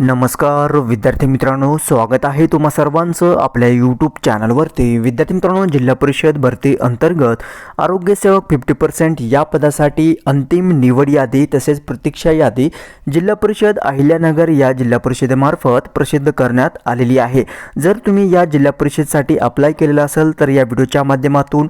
नमस्कार विद्यार्थी मित्रांनो स्वागत आहे तुम्हा सर्वांचं आपल्या यूट्यूब चॅनलवरती विद्यार्थी मित्रांनो जिल्हा परिषद भरती अंतर्गत आरोग्यसेवक फिफ्टी पर्सेंट या पदासाठी अंतिम निवड यादी तसेच प्रतीक्षा यादी जिल्हा परिषद अहिल्यानगर या जिल्हा परिषदेमार्फत प्रसिद्ध करण्यात आलेली आहे. जर तुम्ही या जिल्हा परिषदसाठी अप्लाय केलेलं असेल तर या व्हिडिओच्या माध्यमातून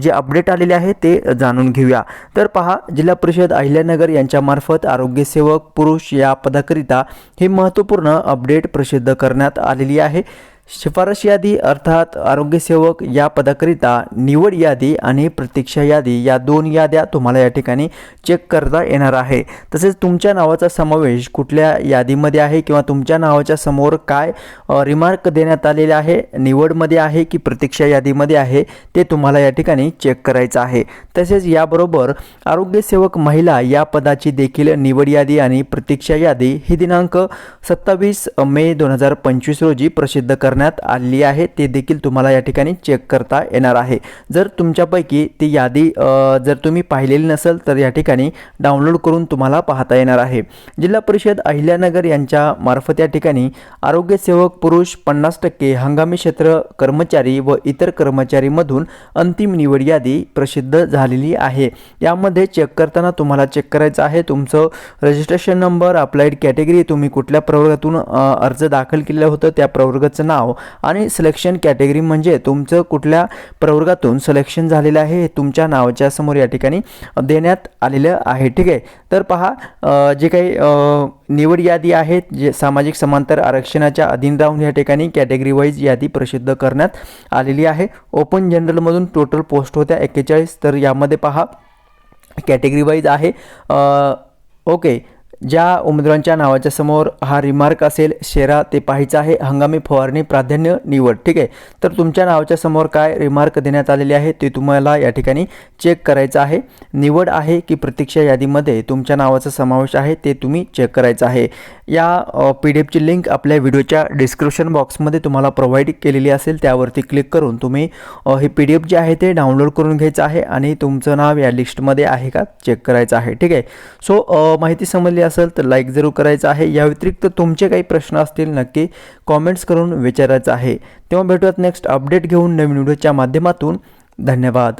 जे अपडेट आलेले आहे ते जाणून घेऊया. तर पहा जिल्हा परिषद अहिल्यानगर यांच्यामार्फत आरोग्यसेवक पुरुष या पदाकरिता ही महत्त्वपूर्ण अपडेट प्रसिद्ध करण्यात आलेली आहे. शिफारस यादी अर्थात आरोग्यसेवक या पदाकरिता निवड यादी आणि प्रतीक्षा यादी या दोन याद्या तुम्हाला या ठिकाणी चेक करता येणार आहे. तसेच तुमच्या नावाचा समावेश कुठल्या यादीमध्ये आहे किंवा तुमच्या नावाच्या समोर काय रिमार्क देण्यात आलेले आहे निवडमध्ये आहे की प्रतीक्षा यादीमध्ये आहे ते तुम्हाला या ठिकाणी चेक करायचं आहे. तसेच याबरोबर आरोग्यसेवक महिला या पदाची देखील निवड यादी आणि प्रतीक्षा यादी ही दिनांक सत्तावीस मे दोन हजार पंचवीस रोजी प्रसिद्ध करण्यात आलेली आहे ते देखील तुम्हाला या ठिकाणी चेक करता येणार आहे. जर तुमच्यापैकी ती यादी जर तुम्ही पाहिलेली नसेल तर या ठिकाणी डाउनलोड करून तुम्हाला पाहता येणार आहे. जिल्हा परिषद अहिल्यानगर यांच्या मार्फत या ठिकाणी आरोग्यसेवक पुरुष पन्नास टक्के हंगामी क्षेत्र कर्मचारी व इतर कर्मचारीमधून अंतिम निवड यादी प्रसिद्ध झालेली आहे. यामध्ये चेक करताना तुम्हाला चेक करायचं आहे. तुमचं रजिस्ट्रेशन नंबर अप्लाइड कॅटेगरी तुम्ही कुठल्या प्रवर्गातून अर्ज दाखल केलं होतं त्या प्रवर्गाचं नाव आणि सिलेक्शन कॅटेगरी म्हणजे तुमचं कुठल्या प्रवर्गातून सिलेक्शन झालेलं आहे हे तुमच्या नावाच्या समोर या ठिकाणी देण्यात आलेलं आहे. ठीक आहे? तर पहा जे काही निवड यादी आहेत जे सामाजिक समांतर आरक्षणाच्या अधीन राहून या ठिकाणी कॅटेगरी वाईज यादी प्रसिद्ध करण्यात आलेली आहे. ओपन जनरलमधून टोटल पोस्ट होत्या एक्केचाळीस. तर यामध्ये पहा कॅटेगरी वाईज आहे ओके ज्या उमेदवारांच्या नावाच्या समोर हा रिमार्क असेल शेरा ते पाहायचं आहे. हंगामी फवारणी प्राधान्य निवड. ठीक आहे? तर तुमच्या नावाच्या समोर काय रिमार्क देण्यात आलेले आहे ते तुम्हाला या ठिकाणी चेक करायचं आहे. निवड आहे की प्रतीक्षा यादीमध्ये तुमच्या नावाचा समावेश आहे ते तुम्ही चेक करायचं आहे. या पी डी एफची लिंक आपल्या व्हिडिओच्या डिस्क्रिप्शन बॉक्समध्ये तुम्हाला प्रोव्हाइड केलेली असेल त्यावरती क्लिक करून तुम्ही हे पी डी एफ जे आहे ते डाउनलोड करून घ्यायचं आहे आणि तुमचं नाव या लिस्टमध्ये आहे का? चेक करायचं आहे. ठीक आहे? सो माहिती समजली असेल तर लाईक जरूर करायचं आहे. या व्यतिरिक्त तुमचे काही प्रश्न असतील नक्की कॉमेंट्स करून विचारायचं आहे. तेव्हा भेटूयात नेक्स्ट अपडेट घेऊन नवीन व्हिडिओच्या माध्यमातून. धन्यवाद.